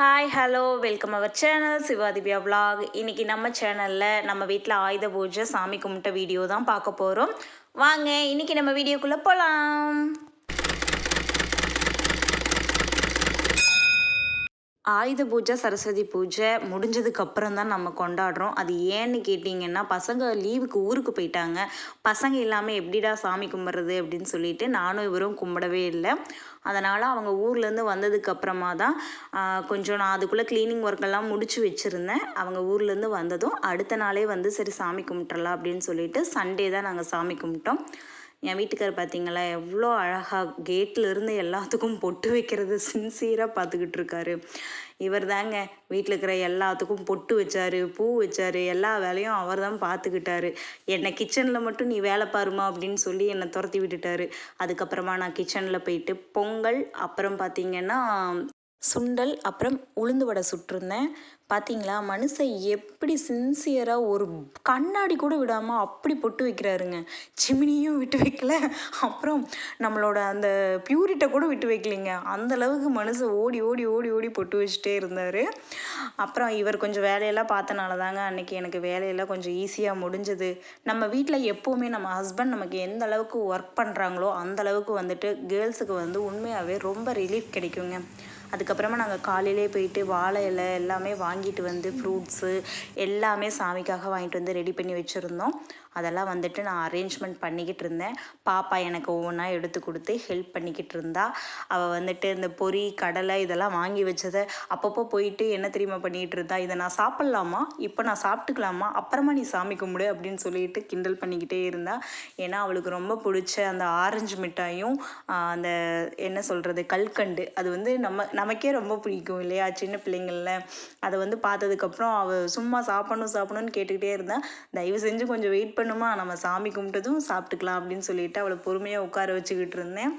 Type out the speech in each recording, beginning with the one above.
Hi hello welcome our channel சிவாதிபியா vlog இன்னைக்கு நம்ம சேனலில் நம்ம வீட்டில் ஆயுத பூஜை சாமி கும்பிட்ட வீடியோ தான் பார்க்க போகிறோம் வாங்க இன்னைக்கு நம்ம வீடியோக்குள்ளே போகலாம் ஆயுத பூஜை சரஸ்வதி பூஜை முடிஞ்சதுக்கு அப்புறம் தான் நம்ம கொண்டாடுறோம். அது ஏன்னு கேட்டிங்கன்னா பசங்க லீவுக்கு ஊருக்கு போயிட்டாங்க. பசங்க இல்லாமல் எப்படிடா சாமி கும்பிட்றது அப்படின்னு சொல்லிட்டு நானும் இவரும் கும்பிடவே இல்லை. அதனால் அவங்க ஊர்லேருந்து வந்ததுக்கு அப்புறமா தான் கொஞ்சம் நான் அதுக்குள்ளே க்ளீனிங் ஒர்க்கெல்லாம் முடிச்சு வச்சுருந்தேன். அவங்க ஊர்லேருந்து வந்ததும் அடுத்த நாளே வந்து சரி சாமி கும்பிட்றலாம் அப்படின்னு சொல்லிட்டு சண்டே தான் நாங்கள் சாமி கும்பிட்டோம். என் வீட்டுக்கார் பார்த்தீங்களா எவ்வளோ அழகாக கேட்டில் இருந்து எல்லாத்துக்கும் பொட்டு வைக்கிறது சின்சியராக பார்த்துக்கிட்டு இருக்காரு. இவர் தாங்க வீட்டில் இருக்கிற எல்லாத்துக்கும் பொட்டு வச்சாரு பூ வச்சாரு எல்லா வேலையும் அவர் தான் பார்த்துக்கிட்டாரு என்னை கிச்சனில் மட்டும் நீ வேலை பாருமா அப்படின்னு சொல்லி என்னை துரத்தி விட்டுட்டாரு. அதுக்கப்புறமா நான் கிச்சனில் போயிட்டு பொங்கல் அப்புறம் பார்த்தீங்கன்னா சுண்டல் அப்புறம் உளுந்து வடை சுட்டிருந்தேன். பார்த்தீங்களா மனுஷன் எப்படி சின்சியராக ஒரு கண்ணாடி கூட விடாமல் அப்படி பொட்டு வைக்கிறாருங்க. சிமினியும் விட்டு வைக்கல. அப்புறம் நம்மளோட அந்த பியூரிட்டை கூட விட்டு வைக்கலைங்க. அந்தளவுக்கு மனுஷன் ஓடி ஓடி ஓடி ஓடி பொட்டு வச்சுட்டே இருந்தார். அப்புறம் இவர் கொஞ்சம் வேலையெல்லாம் பார்த்தனால தாங்க அன்னைக்கு எனக்கு வேலையெல்லாம் கொஞ்சம் ஈஸியாக முடிஞ்சது. நம்ம வீட்டில் எப்போவுமே நம்ம ஹஸ்பண்ட் நமக்கு எந்த அளவுக்கு ஒர்க் பண்ணுறாங்களோ அந்தளவுக்கு வந்துட்டு கேர்ள்ஸுக்கு வந்து உண்மையாகவே ரொம்ப ரிலீஃப் கிடைக்குங்க. அதுக்கப்புறமா நாங்கள் காலையிலே போயிட்டு வாழை இலை எல்லாமே வாங்கிட்டு வந்து ஃப்ரூட்ஸு எல்லாமே சாமிக்காக வாங்கிட்டு வந்து ரெடி பண்ணி வச்சுருந்தோம். அதெல்லாம் வந்துட்டு நான் அரேஞ்ச்மெண்ட் பண்ணிக்கிட்டு இருந்தேன். பாப்பா எனக்கு ஒவ்வொன்றா எடுத்து கொடுத்து ஹெல்ப் பண்ணிக்கிட்டு இருந்தா. அவள் வந்துட்டு இந்த பொரி கடலை இதெல்லாம் வாங்கி வச்சதை அப்பப்போ போயிட்டு என்ன தெரியுமா பண்ணிக்கிட்டு இருந்தா? இதை நான் சாப்பிட்லாமா? இப்போ நான் சாப்பிட்டுக்கலாமா? அப்புறமா நீ சாமி கும்பிடு அப்படின்னு சொல்லிட்டு கிண்டல் பண்ணிக்கிட்டே இருந்தா. ஏன்னா அவளுக்கு ரொம்ப பிடிச்ச அந்த ஆரஞ்சு மிட்டாயும் அந்த என்ன சொல்கிறது கல்கண்டு. அது வந்து நம்ம நமக்கே ரொம்ப பிடிக்கும் இல்லையா? சின்ன பிள்ளைங்கள அதை வந்து பார்த்ததுக்கப்புறம் அவள் சும்மா சாப்பிடணும் சாப்பிடணும்னு கேட்டுக்கிட்டே இருந்தா தயவு செஞ்சு கொஞ்சம் வெயிட் பண்ணுமா நம்ம சாமி கும்பிட்டதும் சாப்பிட்டுக்கலாம். அப்படின்னு சொல்லிட்டு அவளை பொறுமையாக உட்கார வச்சுக்கிட்டு இருந்தேன்.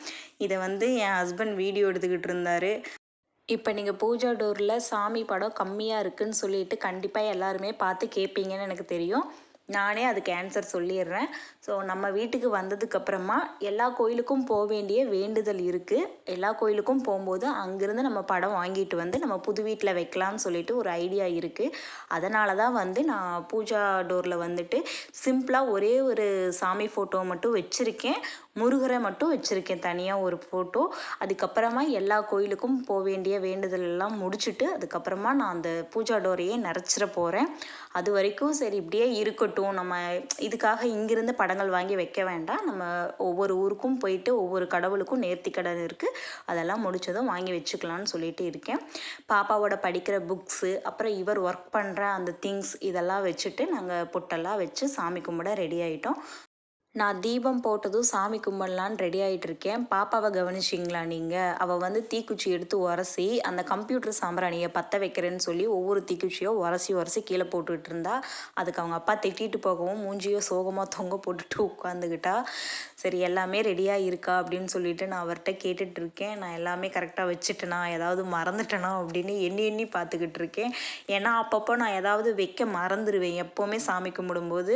இதை வந்து என் ஹஸ்பண்ட் வீடியோ எடுத்துக்கிட்டு இருந்தார். இப்போ நீங்கள் பூஜா டோரில் சாமி படம் கம்மியாக இருக்குன்னு சொல்லிட்டு கண்டிப்பாக எல்லாருமே பார்த்து கேட்பீங்கன்னு எனக்கு தெரியும். நானே அதுக்கு ஆன்சர் சொல்லிடுறேன். ஸோ நம்ம வீட்டுக்கு வந்ததுக்கப்புறமா எல்லா கோயிலுக்கும் போக வேண்டிய வேண்டுதல் இருக்குது எல்லா கோயிலுக்கும் போகும்போது அங்கேருந்து நம்ம படம் வாங்கிட்டு வந்து நம்ம புது வீட்டில் வைக்கலாம்னு சொல்லிட்டு ஒரு ஐடியா இருக்குது அதனால தான் வந்து நான் பூஜா டோரில் வந்துட்டு சிம்பிளாக ஒரே ஒரு சாமி ஃபோட்டோ மட்டும் வச்சுருக்கேன். முருகரை மட்டும் வச்சுருக்கேன் தனியாக ஒரு ஃபோட்டோ அதுக்கப்புறமா எல்லா கோயிலுக்கும் போக வேண்டிய வேண்டுதல் எல்லாம் முடிச்சுட்டு அதுக்கப்புறமா நான் அந்த பூஜா டோரையே நிறச்சிட போகிறேன் அது வரைக்கும் சரி இப்படியே இருக்கட்டும். நம்ம இதுக்காக இங்கிருந்து படங்கள் வாங்கி வைக்க வேண்டாம். நம்ம ஒவ்வொரு ஊருக்கும் போயிட்டு ஒவ்வொரு கடவுளுக்கும் நேர்த்தி கடன் இருக்குது அதெல்லாம் முடிச்சதும் வாங்கி வச்சுக்கலான்னு சொல்லிட்டு இருக்கேன். பாப்பாவோட படிக்கிற புக்ஸு அப்புறம் இவர் ஒர்க் பண்ணுற அந்த திங்ஸ் இதெல்லாம் வச்சுட்டு நாங்கள் பொட்டெல்லாம் வச்சு சாமி கும்பிட ரெடி ஆகிட்டோம் நான் தீபம் போட்டதும் சாமி கும்பிடலான்னு ரெடி ஆகிட்டு இருக்கேன் பாப்பாவை கவனிச்சிங்களா நீங்கள் அவள் வந்து தீக்குச்சி எடுத்து உரசி அந்த கம்ப்யூட்டர் சாம்பிராணியை பற்ற வைக்கிறேன்னு சொல்லி ஒவ்வொரு தீக்குச்சியோ உரசி உரசி கீழே போட்டுக்கிட்டு இருந்தா அதுக்கு அவங்க அப்பா திட்டிட்டு போகவும் மூஞ்சியோ சோகமாக தொங்க போட்டுட்டு உட்காந்துக்கிட்டா சரி எல்லாமே ரெடியாக இருக்கா அப்படின்னு சொல்லிட்டு நான் அவர்கிட்ட கேட்டுட்டு இருக்கேன் நான் எல்லாமே கரெக்டாக வச்சுட்டேனா? ஏதாவது மறந்துட்டேனா? அப்படின்னு எண்ணி எண்ணி பார்த்துக்கிட்டு இருக்கேன் ஏன்னா அப்பப்போ நான் ஏதாவது வைக்க மறந்துடுவேன் எப்போவுமே சாமி கும்பிடும்போது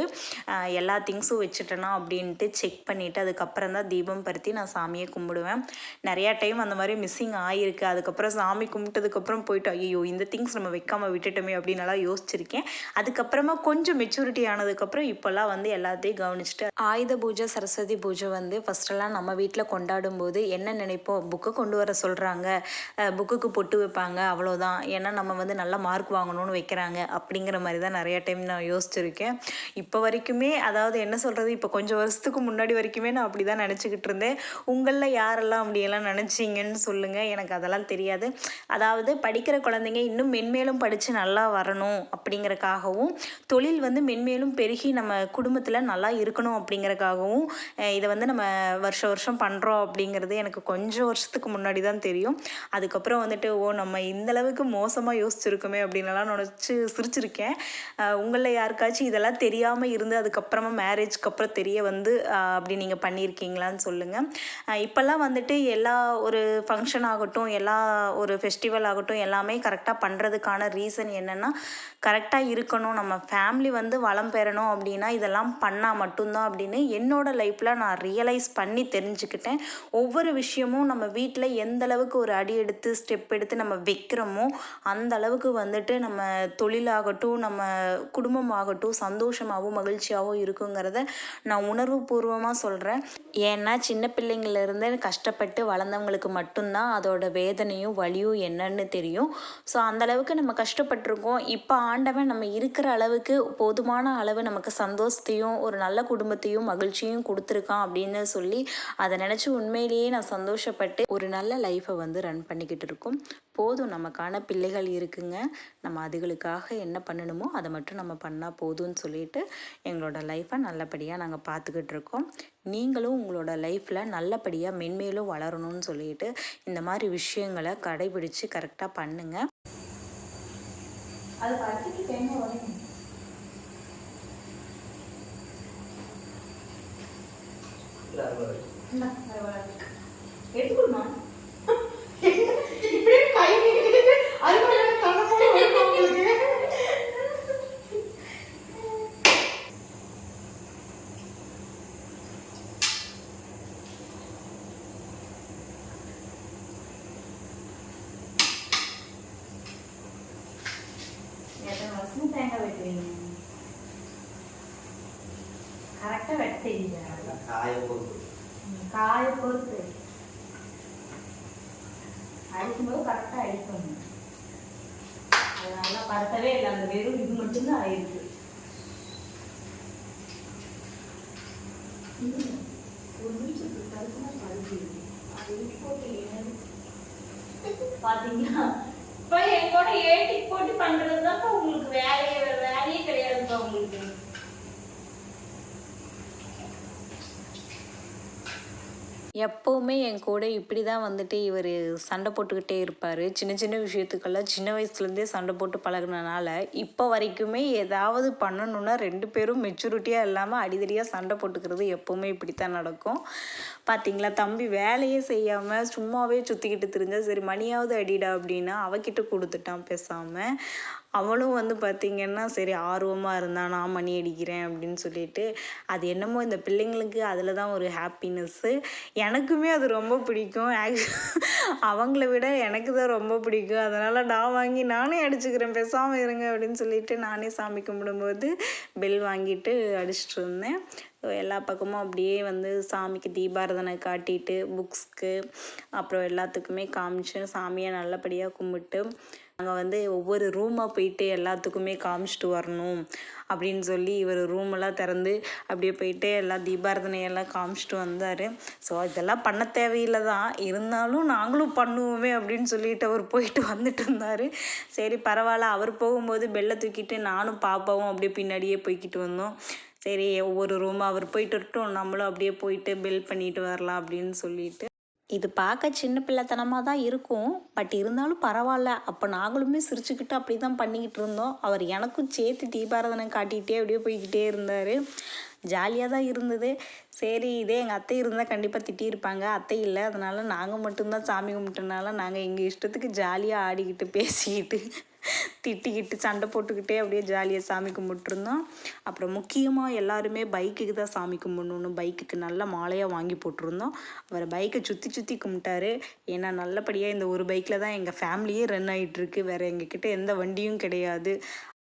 எல்லா திங்ஸும் வச்சுட்டேனா அப்படின்ட்டு செக் பண்ணிவிட்டு அதுக்கப்புறம் தான் தீபம் பருத்தி நான் சாமியை கும்பிடுவேன். நிறையா டைம் அந்த மாதிரி மிஸ்ஸிங் ஆகிருக்கு அதுக்கப்புறம் சாமி கும்பிட்டதுக்கப்புறம் போயிட்டு ஐயோ இந்த திங்ஸ் நம்ம வைக்காமல் விட்டுட்டோமே அப்படின்னு எல்லாம் யோசிச்சிருக்கேன். அதுக்கப்புறமா கொஞ்சம் மெச்சூரிட்டி ஆனதுக்கப்புறம் இப்போல்லாம் வந்து எல்லாத்தையும் கவனிச்சுட்டு ஆயுத பூஜை சரஸ்வதி பூஜை வந்து ஃபஸ்ட்டெல்லாம் நம்ம வீட்டில் கொண்டாடும் போது என்ன நினைப்போம்? புக்கை கொண்டு வர சொல்கிறாங்க புக்குக்கு பொட்டு வைப்பாங்க. அவ்வளோதான் ஏன்னா நம்ம வந்து நல்ல மார்க் வாங்கணும்னு வைக்கிறாங்க. அப்படிங்கிற மாதிரி தான் நிறைய டைம் நான் யோசிச்சிருக்கேன். இப்போ வரைக்குமே அதாவது என்ன சொல்கிறது இப்போ கொஞ்சம் வருஷத்துக்கு முன்னாடி வரைக்குமே நான் அப்படி தான் நினச்சிக்கிட்டு இருந்தேன். உங்களில் யாரெல்லாம் அப்படியெல்லாம் நினச்சிங்கன்னு சொல்லுங்கள் எனக்கு அதெல்லாம் தெரியாது. அதாவது படிக்கிற குழந்தைங்க இன்னும் மென்மேலும் படித்து நல்லா வரணும் அப்படிங்கறக்காகவும் தொழில் வந்து மென்மேலும் பெருகி நம்ம குடும்பத்தில் நல்லா இருக்கணும் அப்படிங்கிறக்காகவும் இதை வந்து நம்ம வருஷ வருஷம் பண்ணுறோம் அப்படிங்கிறது எனக்கு கொஞ்சம் வருஷத்துக்கு முன்னாடி தான் தெரியும். அதுக்கப்புறம் வந்துட்டு ஓ நம்ம இந்த அளவுக்கு மோசமாக யோசிச்சிருக்கோமே அப்படின்லாம் நினச்சி சிரிச்சிருக்கேன். உங்களில் யாருக்காச்சும் இதெல்லாம் தெரியாமல் இருந்து அதுக்கப்புறமா மேரேஜ்க்கு அப்புறம் தெரிய வந்து அப்படி நீங்கள் பண்ணியிருக்கீங்களான்னு சொல்லுங்கள் இப்போல்லாம் வந்துட்டு எல்லா ஒரு ஃபங்க்ஷன் ஆகட்டும் எல்லா ஒரு ஃபெஸ்டிவல் ஆகட்டும் எல்லாமே கரெக்டாக பண்ணுறதுக்கான ரீசன் என்னென்னா கரெக்டாக இருக்கணும். நம்ம ஃபேமிலி வந்து வளம் பெறணும் அப்படின்னா இதெல்லாம் பண்ணால் மட்டும்தான் அப்படின்னு என்னோடய லைஃப்பில் நான் ரியலைஸ் பண்ணி தெரிஞ்சுக்கிட்டேன். ஒவ்வொரு விஷயமும் நம்ம வீட்டில் எந்த அளவுக்கு ஒரு அடி எடுத்து ஸ்டெப் எடுத்து நம்ம வைக்கிறோமோ அந்த அளவுக்கு வந்துட்டு நம்ம தொழிலாகட்டும் நம்ம குடும்பமாகட்டும் சந்தோஷமாகவும் மகிழ்ச்சியாகவும் இருக்குங்கிறத நான் உணர்வு பூர்வமாக சொல்கிறேன் ஏன்னா சின்ன பிள்ளைங்கள்லேருந்து கஷ்டப்பட்டு வளர்ந்தவங்களுக்கு மட்டும்தான் அதோட வேதனையும் வலியும் என்னன்னு தெரியும். ஸோ அந்த அளவுக்கு நம்ம கஷ்டப்பட்டிருக்கோம். இப்போ ஆண்டவன் நம்ம இருக்கிற அளவுக்கு போதுமான அளவு நமக்கு சந்தோஷத்தையும் ஒரு நல்ல குடும்பத்தையும் மகிழ்ச்சியும் கொடுத்துருக்கான் அப்படின்னு சொல்லி அதை நினச்சி உண்மையிலேயே நான் சந்தோஷப்பட்டு ஒரு நல்ல லைஃப்பை வந்து ரன் பண்ணிக்கிட்டு இருக்கோம். போதும் நமக்கான பிள்ளைகள் இருக்குங்க. நம்ம அதுகளுக்காக என்ன பண்ணணுமோ அதை மட்டும் நம்ம பண்ணால் போதும்னு சொல்லிட்டு எங்களோட லைஃப்பை நல்லபடியாக நாங்கள் பார்த்துக்கிட்டு இருக்கோம் நீங்களும் உங்களோட லைஃப்பில் நல்லபடியாக மென்மேலும் வளரணும்னு சொல்லிட்டு இந்த மாதிரி விஷயங்களை கடைபிடிச்சு கரெக்டாக பண்ணுங்க. அது தேங்காய் எடுத்துக்கணுமா இப்படியே கை நீட்டிட்டு, அதுக்குள்ள எனக்கு கண்ணை போட்டு வலிக்கும் உங்களுக்கு. எத்தனை வருஷம் தேங்காய் வெட்டுவீங்க கரெக்டாக வெட்ட தெரியுது காய பொறுத்து அடிக்கும்போது கரெக்டாக அடிக்கணும் அது நல்லா படுத்தவே இல்லை. அந்த வெறும் இது மட்டும்தான் ஆயிருக்கு. ஒரு நிமிஷத்துக்கு கருத்துமா பழுது அது போட்டு ஏன் பாத்தீங்களா இப்போ எங்கூட ஏட்டி போட்டு பண்றது தான் உங்களுக்கு வேலையே வேலையே கிடையாதுப்பா உங்களுக்கு எப்போவுமே என் கூட இப்படி தான் வந்துட்டு இவர் சண்டை போட்டுக்கிட்டே இருப்பார். சின்ன சின்ன விஷயத்துக்கெல்லாம் சின்ன வயசுலேருந்தே சண்டை போட்டு பழகினனால இப்போ வரைக்குமே ஏதாவது பண்ணணுன்னா ரெண்டு பேரும் மெச்சூரிட்டியாக இல்லாமல் அடிதடியாக சண்டை போட்டுக்கிறது எப்போவுமே இப்படி தான் நடக்கும். பார்த்தீங்களா தம்பி வேலையே செய்யாமல் சும்மாவே சுற்றிக்கிட்டு தெரிஞ்சா சரி மணியாவது அடிடா அப்படின்னா அவகிட்ட கொடுத்துட்டான் பேசாமல் அவளும் வந்து பார்த்திங்கன்னா சரி ஆர்வமாக இருந்தா நான் மணி அடிக்கிறேன் அப்படின்னு சொல்லிட்டு அது என்னமோ இந்த பிள்ளைங்களுக்கு அதில் தான் ஒரு ஹாப்பினஸ்ஸு எனக்குமே அது ரொம்ப பிடிக்கும். அவங்கள விட எனக்கு தான் ரொம்ப பிடிக்கும். அதனால் நான் வாங்கி நானே அடிச்சுக்கிறேன். பேசாமல் இருங்க அப்படின்னு சொல்லிட்டு நானே சாமி கும்பிடும்போது பெல் வாங்கிட்டு அடிச்சிட்டு இருந்தேன். எல்லா பக்கமும் அப்படியே வந்து சாமிக்கு தீபாரதனை காட்டிட்டு புக்ஸ்க்கு அப்புறம் எல்லாத்துக்குமே காமிச்சு சாமியை நல்லபடியாக கும்பிட்டு நாங்கள் வந்து ஒவ்வொரு ரூமாக போயிட்டு எல்லாத்துக்குமே காமிச்சிட்டு வரணும் அப்படின்னு சொல்லி இவர் ரூமெல்லாம் திறந்து அப்படியே போயிட்டு எல்லா தீபாரதனையெல்லாம் காமிச்சிட்டு வந்தார். ஸோ இதெல்லாம் பண்ண தேவையில்லை தான் இருந்தாலும் நாங்களும் பண்ணுவோமே அப்படின்னு சொல்லிட்டு அவர் போயிட்டு வந்துட்டு இருந்தார். சரி பரவாயில்ல. அவர் போகும்போது பெல்லை தூக்கிட்டு நானும் பாப்பாவும் அப்படியே பின்னாடியே போய்க்கிட்டு வந்தோம். சரி ஒவ்வொரு ரூமாக அவர் போயிட்டு வரட்டும். நம்மளும் அப்படியே போயிட்டு பெல் பண்ணிட்டு வரலாம் அப்படின்னு சொல்லிட்டு. இது பார்க்க சின்ன பிள்ளைத்தனமாக தான் இருக்கும். பட் இருந்தாலும் பரவாயில்ல. அப்போ நாங்களுமே சிரிச்சுக்கிட்டு அப்படி தான் பண்ணிக்கிட்டு இருந்தோம். அவர் எனக்கும் சேர்த்து தீபாராதனை காட்டிக்கிட்டே அப்படியே போய்கிட்டே இருந்தார். ஜாலியாக தான் இருந்தது. சரி இதே எங்கள் அத்தை இருந்தால் கண்டிப்பாக திட்டியிருப்பாங்க. அத்தை இல்லை. அதனால் நாங்கள் மட்டும்தான் சாமி கும்பிட்டனால நாங்கள் எங்கள் இஷ்டத்துக்கு ஜாலியாக ஆடிக்கிட்டு பேசிக்கிட்டு திட்டிக்கிட்டு சண்டை போட்டுக்கிட்டே அப்படியே ஜாலியாக சாமி கும்பிட்டுருந்தோம். அப்புறம் முக்கியமாக எல்லாருமே பைக்குக்கு தான் சாமி கும்பிடணும்னு பைக்குக்கு நல்ல மாலையாக வாங்கி போட்டிருந்தோம். அவர் பைக்கை சுற்றி சுற்றி கும்பிட்டாரு. ஏன்னா நல்லபடியாக இந்த ஒரு பைக்கில் தான் எங்கள் ஃபேமிலியே ரன் ஆகிட்டுருக்கு வேறு எங்ககிட்ட எந்த வண்டியும் கிடையாது.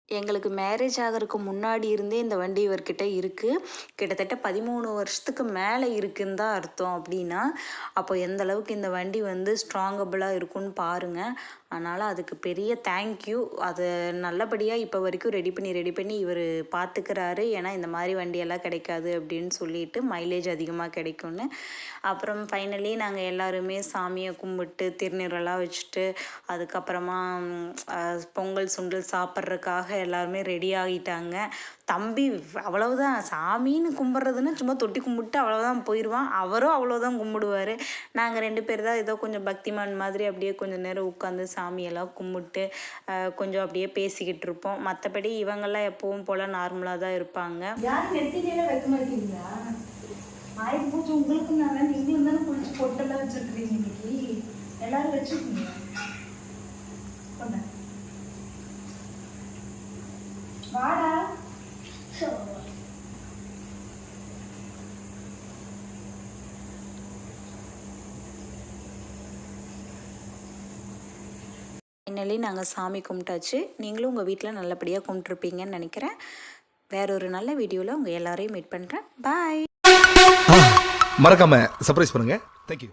எங்களுக்கு மேரேஜ் ஆகிறதுக்கு முன்னாடி இருந்தே இந்த வண்டி இவர்கிட்ட இருக்குது கிட்டத்தட்ட பதிமூணு வருஷத்துக்கு மேலே இருக்குன்னு தான் அர்த்தம் அப்படின்னா அப்போ எந்த அளவுக்கு இந்த வண்டி வந்து ஸ்ட்ராங்கபிளாக இருக்கும்னு பாருங்கள் அதனால் அதுக்கு பெரிய தேங்க்யூ அது நல்லபடியாக இப்போ வரைக்கும் ரெடி பண்ணி ரெடி பண்ணி இவர் பார்த்துக்கிறாரு ஏன்னா இந்த மாதிரி வண்டியெல்லாம் கிடைக்காது அப்படின்னு சொல்லிட்டு மைலேஜ் அதிகமாக கிடைக்கும்னு. அப்புறம் ஃபைனலி நாங்கள் எல்லாருமே சாமியை கும்பிட்டு திருநீரெல்லாம் வச்சுட்டு அதுக்கப்புறமா பொங்கல் சுண்டல் சாப்பிட்றதுக்காக எல்லாருமே ரெடி ஆகிட்டாங்க. தம்பி அவ்வளவுதான் சாமின்னு கும்பிட்றதுன்னு சும்மா தொட்டி கும்பிட்டு அவ்வளோதான் போயிடுவான் அவரும் அவ்வளோதான் கும்பிடுவார். நாங்கள் ரெண்டு பேர் தான் ஏதோ கொஞ்சம் பக்திமான் மாதிரி அப்படியே கொஞ்சம் நேரம் உட்காந்து சாமியெல்லாம் கும்பிட்டு கொஞ்சம் அப்படியே பேசிக்கிட்டு இருப்போம். மற்றபடி இவங்கெல்லாம் எப்பவும் போல் நார்மலாக தான் இருப்பாங்க. உங்களுக்கு நீங்களும் தானே குளிச்சு பொட்டெல்லாம் இன்னைக்கு. எல்லாரும் வாடா. ஃபைனலி நாங்கள் சாமி கும்பிட்டாச்சு. நீங்களும் உங்கள் வீட்டில் நல்லபடியாக கும்பிட்ருப்பீங்கன்னு நினைக்கிறேன். வேற ஒரு நல்ல வீடியோவில் உங்கள் எல்லாரையும் மீட் பண்ணுறேன் பாய் மறக்காமல் சர்ப்ரைஸ் பண்ணுங்கள் தேங்க்யூ